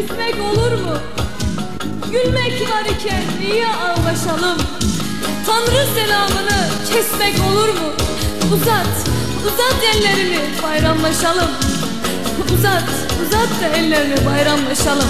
küsmek olur mu? Gülmek var iken niye ağlaşalım? Tanrı selamını kesmek olur mu? Uzat, uzat ellerini bayramlaşalım Uzat, uzat da ellerini bayramlaşalım